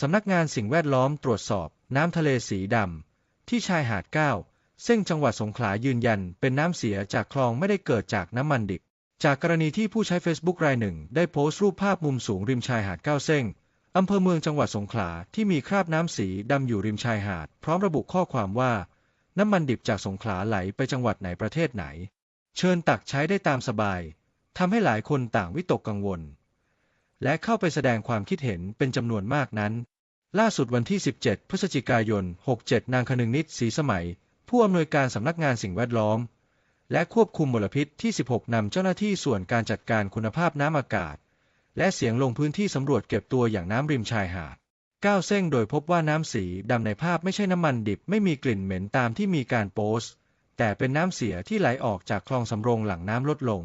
สำนักงานสิ่งแวดล้อมตรวจสอบน้ำทะเลสีดำที่ชายหาดเก้าเส้งจังหวัดสงขลายืนยันเป็นน้ำเสียจากคลองไม่ได้เกิดจากน้ำมันดิบ จากกรณีที่ผู้ใช้ Facebook รายหนึ่ง ได้โพสต์รูปภาพมุมสูงริมชายหาดเก้าเส้งอำเภอเมืองจังหวัดสงขลาที่มีคราบน้ำสีดำอยู่ริมชายหาด พร้อมระบุข้อความว่า น้ำมันดิบจากสงขลาไหลไปจังหวัดไหนประเทศไหน เชิญตักใช้ได้ตามสบายทำให้หลายคนต่างวิตกกังวล และเข้าไปแสดงความคิดเห็นเป็นจำนวนมากนั้น ล่าสุดวันที่ 17 พฤศจิกายน 67 นางคนึงนิดศรีสมัย ผู้อำนวยการสำนักงานสิ่งแวดล้อม และควบคุมมลพิษที่ 16 นำเจ้าหน้าที่ส่วนการจัดการคุณภาพน้ำอากาศ และเสียงลงพื้นที่สำรวจเก็บตัวอย่างน้ำริมชายหาดก้าวเส้งโดยพบว่าน้ำสีดำในภาพไม่ใช่น้ำมันดิบไม่มีกลิ่นเหม็นตามที่มีการโพสต์แต่เป็นน้ำเสียที่ไหลออกจากคลองสำโรงหลังน้ำลดลง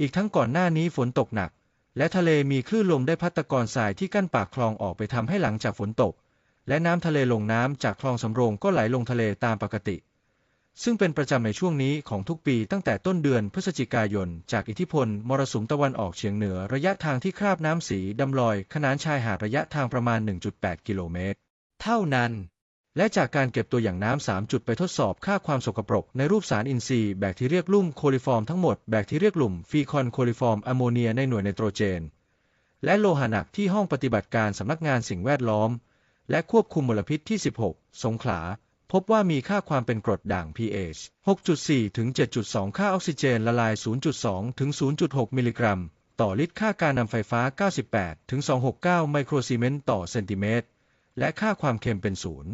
อีกทั้งก่อนหน้านี้ฝนตกหนัก และทะเลมีคลื่นลมได้พัดตะกอนทรายที่กั้นปากคลองออกไปทำให้หลังจากฝนตก และน้ำทะเลลงน้ำจากคลองสำโรงก็ไหลลงทะเลตามปกติ ซึ่งเป็นประจำในช่วงนี้ของทุกปีตั้งแต่ต้นเดือนพฤศจิกายน จากอิทธิพลมรสุมตะวันออกเฉียงเหนือระยะทางที่คราบน้ำสีดำลอย ขนานชายหาดระยะทางประมาณ 1.8 กิโลเมตร เท่านั้น และจากการเก็บตัวอย่างน้ำ3จุดไปทดสอบค่าความสกปรกในรูปสารอินทรีย์แบคทีเรียกลุ่มโคลิฟอร์มทั้งหมดแบคทีเรียกลุ่มฟีคอนโคลิฟอร์มอะโมเนียในหน่วยไนโตรเจน และโลหะหนักที่ห้องปฏิบัติการสำนักงานสิ่งแวดล้อม และควบคุมมลพิษที่ 16 สงขลา พบว่ามีค่าความเป็นกรดด่าง pH 6.4 ถึง 7.2 ค่าออกซิเจนละลาย 0.2 ถึง 0.6 มิลลิกรัม ต่อลิตรค่าการนำไฟฟ้า 98 ถึง 269 ไมโครซีเมนต์ต่อเซนติเมตร และค่าความเค็มเป็นศูนย์